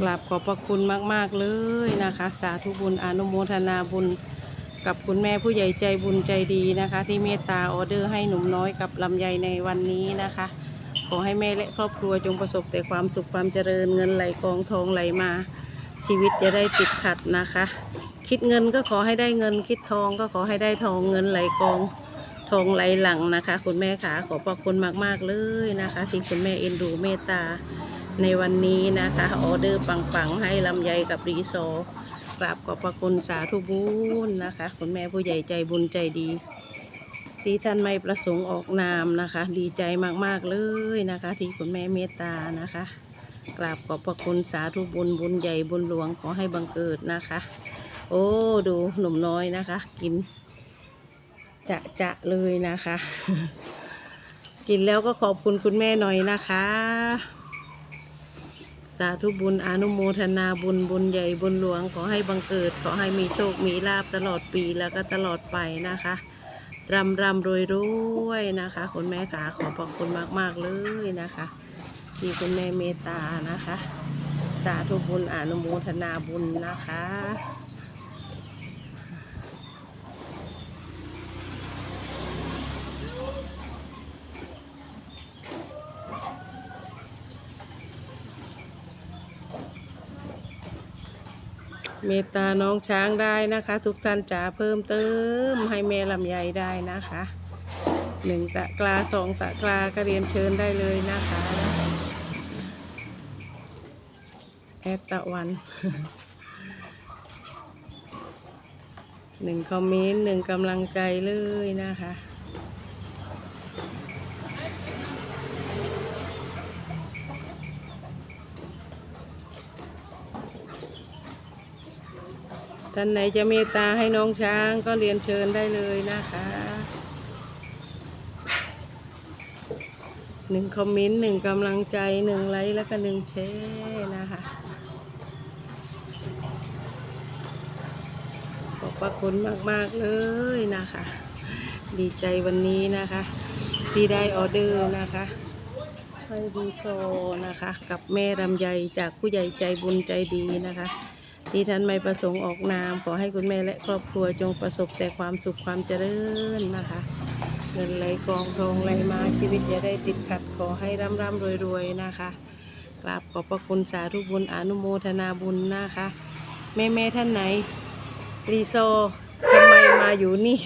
กราบขอบพระคุณมาก ๆ เลยนะคะ สาธุบุญอนุโมทนาบุญกับคุณแม่ผู้ใหญ่ใจบุญใจดีนะคะ ที่เมตตาออเดอร์ให้หนุ่มน้อยกับลำไยในวันนี้นะคะ ขอให้แม่และครอบครัวจงประสบแต่ความสุขความเจริญเงินไหลกองทองไหลมา ชีวิตจะได้ติดขัดนะคะ คิดเงินก็ขอให้ได้เงินคิดทองก็ขอให้ได้ทองเงินไหลกองทองไหลหลังนะคะ คุณแม่ขาขอบพระคุณมาก ๆ เลยนะคะ ที่คุณแม่เอ็นดูเมตตา ในวันนี้นะคะออเดอร์ปังๆ ให้ลำไยกับรีโซอร์กราบขอบพระคุณสาธุบุญนะคะ คุณแม่ผู้ใหญ่ใจบุญใจดี ที่ท่านไม่ประสงค์ออกนามนะคะ ดีใจมากๆเลยนะคะ ที่คุณแม่เมตตานะคะ กราบขอบพระคุณสาธุบุญบุญใหญ่บุญหลวงขอให้บังเกิดนะคะ โอ้ดูหนุ่มน้อยนะคะ กิน จะจะเลยนะคะ กินแล้วก็ขอบคุณคุณแม่หน่อยนะคะ สาธุบุญอนุโมทนาบุญบุญใหญ่บุญหลวง ขอให้บังเกิด ขอให้มีโชค มีลาบตลอดปีแล้วก็ตลอดไปนะคะรำรำรวยรวยนะคะ คุณแม่ขาขอบพระคุณมากมากเลยนะคะ ที่คุณแม่เมตตานะคะ สาธุบุญอนุโมทนาบุญนะคะ เมตตาน้องช้างได้นะคะ ทุกท่านจ๋าเพิ่มเติมให้แม่ลำไยได้นะคะหนึ่งตะกราสองตะกราก็เรียนเชิญได้เลยนะคะแอดตะวันหนึ่งคอมเมนต์หนึ่งกำลังใจเลยนะคะ ท่านไหนจะเมตตาให้น้องช้างก็เรียนเชิญได้เลยนะคะหนึ่งคอมเมนต์หนึ่งกำลังใจหนึ่งไลค์แล้วก็หนึ่งแชร์นะคะขอบพระคุณมาก ๆ เลยนะคะ ดีใจวันนี้นะคะ ที่ได้ออเดอร์นะคะให้ดีโซนะคะ กับแม่ลำไยจากผู้ใหญ่ใจบุญใจดีนะคะ ที่ท่านไม่ประสงค์ออกนาม ขอให้คุณแม่และครอบครัวจงประสบแต่ความสุขความเจริญนะคะ เงินไหลกองทองไหลมาชีวิตอย่าได้ติดขัดขอให้ร่ำร่ำรวยรวยนะคะกราบขอบพระคุณสาธุบุญอนุโมทนาบุญนะคะ แม่แม่ท่านไหนรีโซทำไมมาอยู่นี่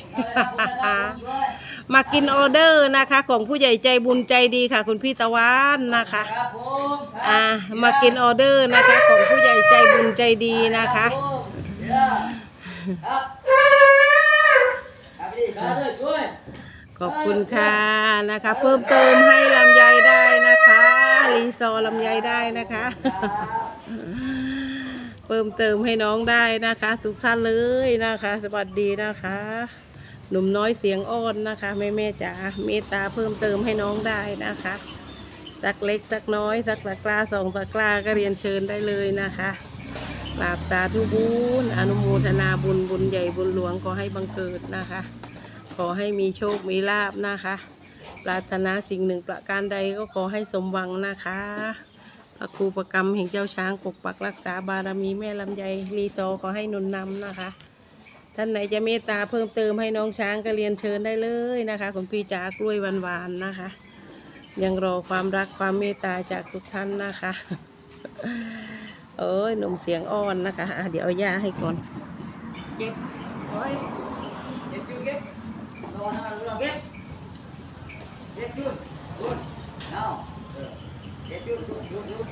มากินออเดอร์นะคะ ของผู้ใหญ่ใจบุญใจดีค่ะ คุณพี่ตะวันนะคะ อ่ามากินออเดอร์นะคะ ของผู้ใหญ่ใจบุญใจดีนะคะ ขอบคุณค่ะนะคะ เพิ่มเติมให้ลำไยได้นะคะรีซอร์ลำไยได้นะคะ เพิ่มเติมให้น้องได้นะคะ ทุกท่านเลยนะคะ สวัสดีนะคะ หนุ่มน้อยเสียงอ้อนนะคะแม่แม่จ๋าเมตตาเพิ่มเติมให้น้องได้นะคะ สักเล็กสักน้อย สักตะกร้าสองตะกร้าก็เรียนเชิญได้เลยนะคะกราบสาธุบุญอนุโมทนาบุญบุญใหญ่บุญหลวงขอให้บังเกิดนะคะ ขอให้มีโชคมีลาบนะคะ ปรารถนาสิ่งหนึ่งประการใดก็ขอให้สมหวังนะคะพระครูประกรรมแห่งเจ้าช้างปกปักรักษาบารมีแม่ลำไยรีโตขอให้นุนนำนะคะ ท่านไหนจะเมตตาเพิ่มเติมให้น้องช้างก็เรียนเชิญได้เลยนะคะ คุณพี่จ๋ากล้วยหวานๆนะคะ ยังรอความรักความเมตตาจากทุกท่านนะคะ เอ้ยหนุ่มเสียงอ่อนนะคะอะเดี๋ยวเอายาให้ก่อนเก็บโอ้ยเด็กจุนเก็บรอนะรู้เราเก็บเด็กจุนจุนเอาเออเด็กจุนจุนจุนจุน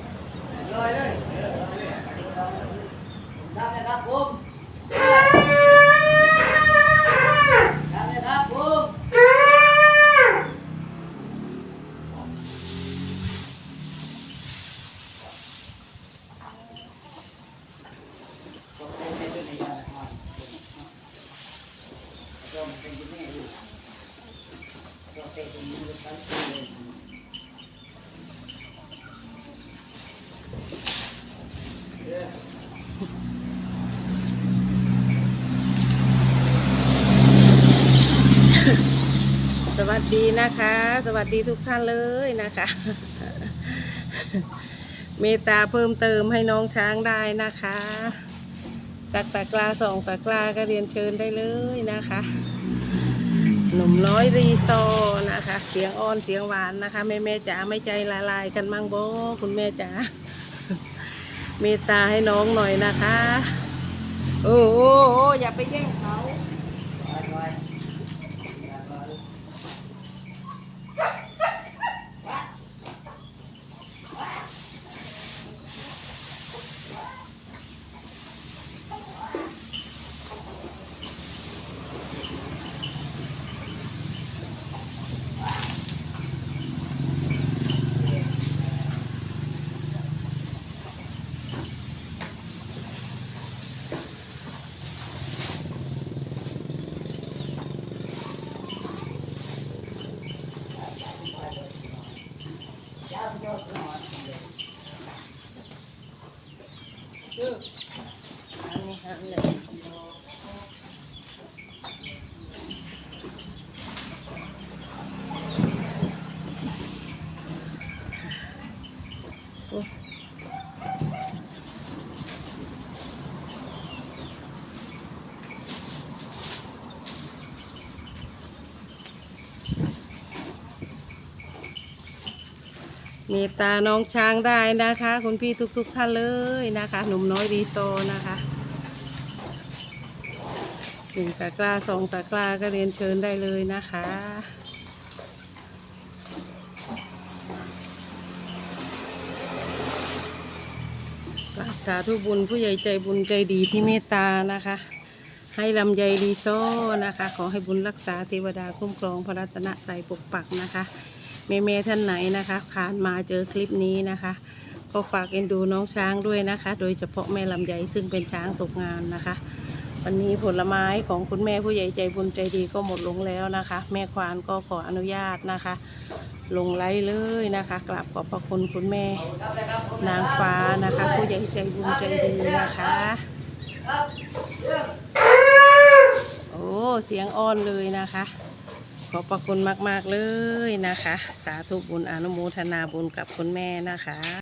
ลอยเลยเออลอยเลยลอยเลยทำนะครับผมทำนะครับผม สวัส ดีนะคะ สวัสดีทุกท่านเลยนะคะ เมตตาเพิ่มเติมให้น้องช้างได้นะคะ สักตะกร้าสองตะกร้าก็เรียนเชิญได้เลยนะคะ หนุ่มน้อยรีซอร์นะคะ เสียงอ่อนเสียงหวานนะคะแม่แม่จ๋าไม่ใจละลายกันมั่งโบคุณแม่จ๋าเมตตาให้น้องหน่อยนะคะ โอ้โอ้โออย่าไปแย่งเขา เมตตาน้องช้างได้นะคะ คุณพี่ทุกๆท่านเลยนะคะ หนุ่มน้อยรีโซนะคะหนึ่งตะกร้าสองตะกร้าก็เรียนเชิญได้เลยนะคะกราบสาธุบุญผู้ใหญ่ใจบุญใจดีที่เมตตานะคะ ให้ลำไยรีโซนะคะ ขอให้บุญรักษาเทวดาคุ้มครองพระรัตนตรัยปกปักนะคะ เมเมท่านไหนนะคะผ่านมาเจอคลิปนี้นะคะ ก็ฝากเอ็นดูน้องช้างด้วยนะคะ โดยเฉพาะแม่ลำไยซึ่งเป็นช้างตกงานนะคะ วันนี้ผลไม้ของคุณแม่ผู้ใหญ่ใจบุญใจดีก็หมดลงแล้วนะคะ แม่ควานก็ขออนุญาตนะคะ ลงไลฟ์เลยนะคะกราบขอบพระคุณคุณแม่ นางฟ้านะคะ ผู้ใหญ่ใจบุญใจดีนะคะโอ้เสียงอ้อนเลยนะคะ ขอบพระคุณมาก ๆ เลยนะคะ สาธุบุญอนุโมทนาบุญกับคุณแม่นะคะ